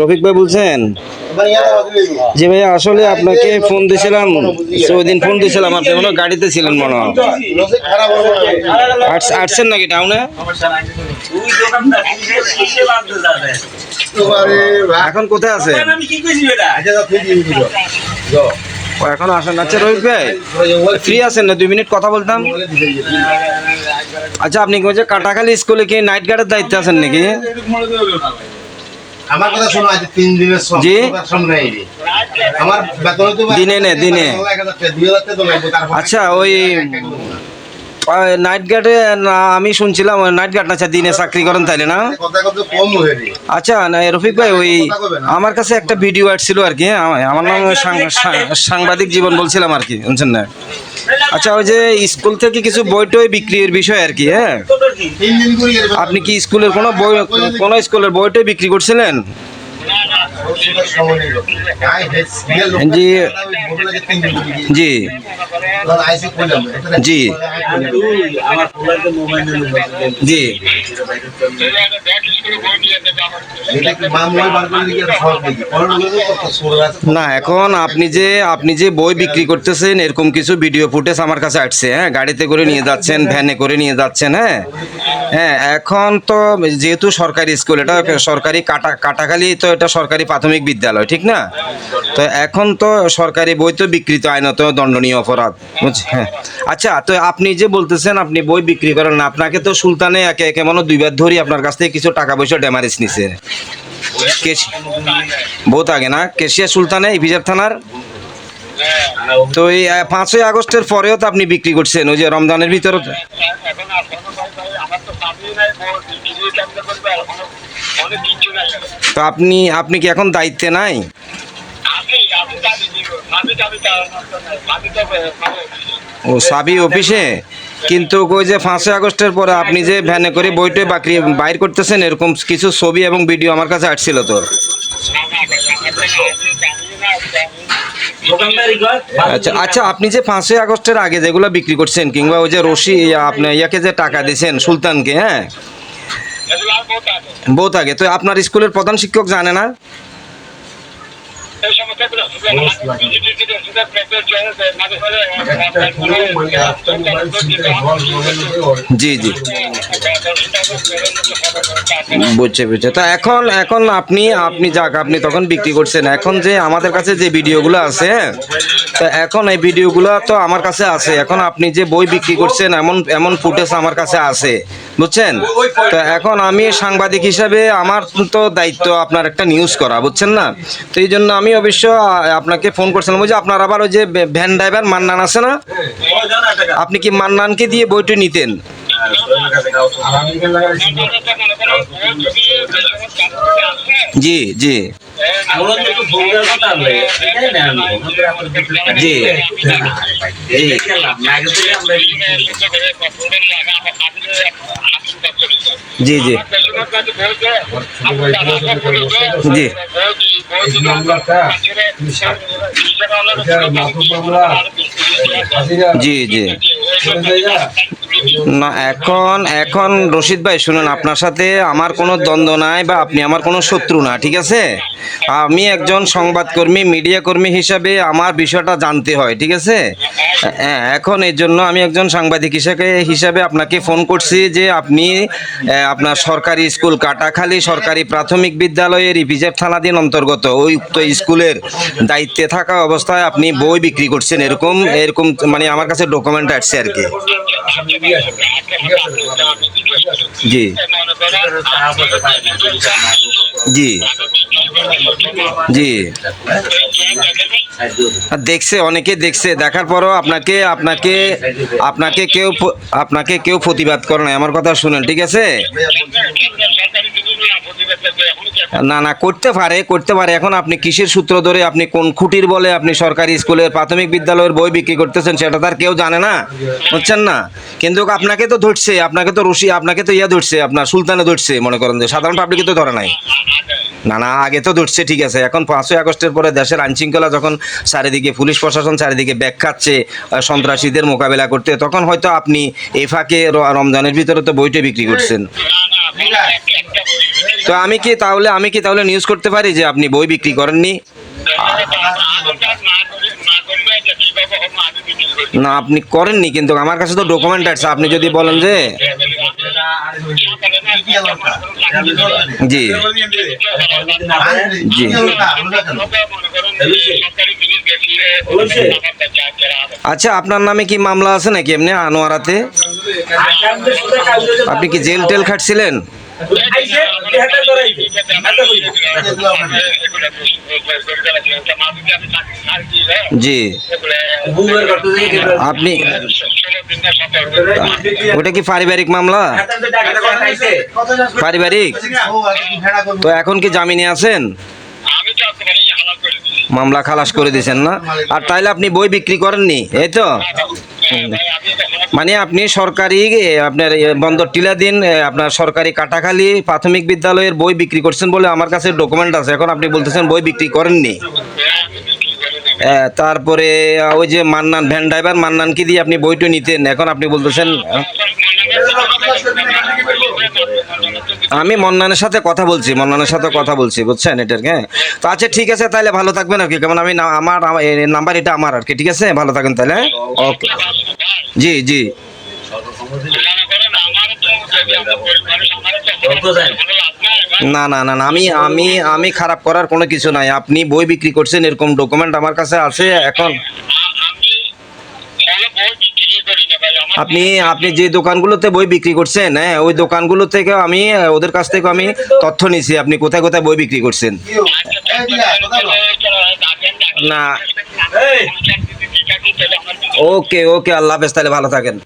রফিক ভাই বলছেন? যে ভাইয়া, আসলে আপনাকে ফোন দিয়েছিলাম ওই দিন ফোন দিয়েছিলাম, আপনি মনে গাড়িতে ছিলেন মনে হয়। আসছেন নাকি টাউনে? এখন কোথায় আছে? এখন আসেন আচ্ছা রফিক ভাই, ফ্রি আছেন না? দুই মিনিট কথা বলতাম। আচ্ছা আপনি কি কাটাখালি স্কুলে কি নাইট গার্ডের দায়িত্বে আছেন নাকি? দিনে নে দিনে। আচ্ছা ওই নাইট গার্ডে না আমি শুনছিলাম নাইট গার্ড আচ্ছা দিনে চাকরি করেন তাইলে না। আচ্ছা না রফিক ভাই ওই আমার কাছে একটা ভিডিও আসছিল আর কি হ্যাঁ, আমার নাম সাংবাদিক জীবন বলছিলাম আর কি বুঝছেন না? আচ্ছা ওই যে স্কুল থেকে কিছু বই টই বিক্রির বিষয় আর কি হ্যাঁ? আপনি কি স্কুলের কোনো বই কোনো স্কুলের বই টই বিক্রি করছিলেন? জি। জি। জি। না, এখন আপনি যে আপনি যে বই বিক্রি করতেছেন, এরকম কিছু ভিডিও ফুটেজ আমার কাছে আসছে হ্যাঁ? গাড়িতে করে নিয়ে যাচ্ছেন ভ্যানে করে নিয়ে যাচ্ছেন হ্যাঁ? হ্যাঁ এখন তো যেহেতু সরকারি স্কুল, এটা সরকারি কাটা, কাটাখালি তো এটা সরকারি প্রাথমিক বিদ্যালয়, ঠিক না? তো এখন তো সরকারি বই তো বিক্রিত আইনত দণ্ডনীয় অপরাধ হ্যাঁ। আচ্ছা তো আপনি যে বলতেছেন আপনি বই বিক্রি করেন না, আপনাকে তো সুলতানে একে একে মনে দুইবার ধরি আপনার কাছ থেকে কিছু টাকা পয়সা ড্যামারেজ নিছে। বহুত আগে না? কেশিয়া সুলতানে ইপিজার থানার? তো এই পাঁচই আগস্টের পরেও তো আপনি বিক্রি করছেন, ওই যে রমজানের ভিতরে তো- আপনি আপনি কি এখন দায়িত্বে নাই? ও সাবি অফিসে? কিন্তু ওই যে পাঁচই আগস্টের পরে আপনি যে ভ্যানে করে বইটে বাকরি বাইর করতেছেন এরকম কিছু ছবি এবং ভিডিও আমার কাছে আসছিল তো আচ্ছা আচ্ছা আপনি যে পাঁচই আগস্টের আগে যেগুলো বিক্রি করছেন কিংবা ওই যে রশি আপনি ইয়াকে যে টাকা দিয়েছেন সুলতানকে হ্যাঁ? বহুত আগে। তো আপনার স্কুলের প্রধান শিক্ষক জানে না? জি জি। বুঝছে বুঝছে। তো এখন এখন আপনি আপনি যাক, আপনি তখন বিক্রি করছেন। এখন যে আমাদের কাছে যে ভিডিওগুলো আছে তো এখন এই ভিডিওগুলো তো আমার কাছে আছে। এখন আপনি যে বই বিক্রি করছেন, এমন এমন ফুটেজ আমার কাছে আছে। বুঝছেন? তো এখন আমি সাংবাদিক হিসাবে আমার তো দায়িত্ব আপনার একটা নিউজ করা বুঝছেন না? তো এই জন্য আমি অবশ্য আপনাকে ফোন করছিলাম ওই যে আপনার আবার ওই যে ভ্যান ড্রাইভার মান্নান আছে না? আপনি কি মান্নানকে দিয়ে বইটি নিতেন? জি জি। জি জি। জি। জি। জি জি। না, এখন এখন রশিদ ভাই, শুনুন, আপনার সাথে আমার কোনো দ্বন্দ্ব নাই বা আপনি আমার কোনো শত্রু না, ঠিক আছে? আমি একজন সংবাদকর্মী, মিডিয়া কর্মী হিসাবে আমার বিষয়টা জানতে হয়, ঠিক আছে? হ্যাঁ এখন এর জন্য আমি একজন সাংবাদিক হিসাবে হিসাবে আপনাকে ফোন করছি যে আপনি আপনার সরকারি স্কুল কাটাখালী সরকারি প্রাথমিক বিদ্যালয়ের ইপিজেড থানাধীন অন্তর্গত ওই উক্ত স্কুলের দায়িত্বে থাকা অবস্থায় আপনি বই বিক্রি করছেন, এরকম এরকম মানে আমার কাছে ডকুমেন্ট আসছে আর কি। জি। জি। জি। দেখছে, অনেকে দেখছে, দেখার পরও আপনাকে আপনাকে আপনাকে কেউ আপনাকে কেউ প্রতিবাদ করে না আমার কথা শুনেন, ঠিক আছে? না না, করতে পারে করতে পারে। এখন আপনি কিসের সূত্র ধরে আপনি কোন খুঁটির বলে আপনি সরকারি স্কুলের প্রাথমিক বিদ্যালয়ের বই বিক্রি করতেছেন সেটা তার কেউ জানে না, বুঝছেন না? কিন্তু আপনাকে তো ধরছে, আপনাকে তো রশি, আপনাকে তো ইয়া ধরছে, আপনার সুলতানে ধরছে, মনে করেন যে। সাধারণ পাবলিকে তো ধরে নাই। না না, আগে তো ধরছে, ঠিক আছে। এখন পাঁচই আগস্টের পরে দেশের আইনশৃঙ্খলা যখন চারিদিকে পুলিশ প্রশাসন চারিদিকে ব্যাগ খাচ্ছে সন্ত্রাসীদের মোকাবেলা করতে, তখন হয়তো আপনি এফাকে রমজানের ভিতরে তো বইটা বিক্রি করছেন। তো আমি কি তাহলে আমি কি তাহলে নিউজ করতে পারি যে আপনি বই বিক্রি করেননি? না আপনি করেননি কিন্তু আমার কাছে তো ডকুমেন্ট আছে আপনি যদি বলেন যে জি। জি। আচ্ছা আপনার নামে কি মামলা আছে নাকি এমনি আনোয়ারাতে? আপনি কি জেল টেল খাটছিলেন? জি। আপনি ওটা কি পারিবারিক মামলা? পারিবারিক? তো এখন কি জামিনে আছেন আমি তো একেবারে হালাল করে দিই মামলা খালাস করে দিয়েছেন না? আর তাইলে আপনি বই বিক্রি করেননি, এই তো? মানে আপনি সরকারি আপনার বন্দর টিলা দিন আপনার সরকারি কাটাখালী প্রাথমিক বিদ্যালয়ের বই বিক্রি করছেন বলে আমার কাছে ডকুমেন্ট আছে, এখন আপনি বলতেছেন বই বিক্রি করেননি। তারপরে ওই যে মান্নান, ভ্যান ড্রাইভার মান্নান কি দিয়ে আপনি বইটা নিতেন, এখন আপনি বলতেছেন আমি মন্নানের সাথে কথা বলছি, মন্নানের সাথে কথা বলছি, বুঝছেন এটার হ্যাঁ। তো আচ্ছা ঠিক আছে, তাহলে ভালো থাকবেন আর কি কেমন আমি আমার- নাম্বার এটা আমার আর কি, ঠিক আছে? ভালো থাকেন তাহলে হ্যাঁ? ওকে। জি জি। না না না আমি আমি আমি খারাপ করার কোনো কিছু নাই। আপনি বই বিক্রি করছেন এরকম ডকুমেন্ট আমার কাছে আছে এখন আপনি আপনি যে দোকানগুলোতে বই বিক্রি করছেন হ্যাঁ ওই দোকানগুলো থেকে আমি ওদের কাছ থেকে আমি তথ্য নিছি আপনি কোথায় কোথায় বই বিক্রি করছেন? না। ওকে ওকে আল্লাহ হাফেজ তাহলে ভালো থাকেন।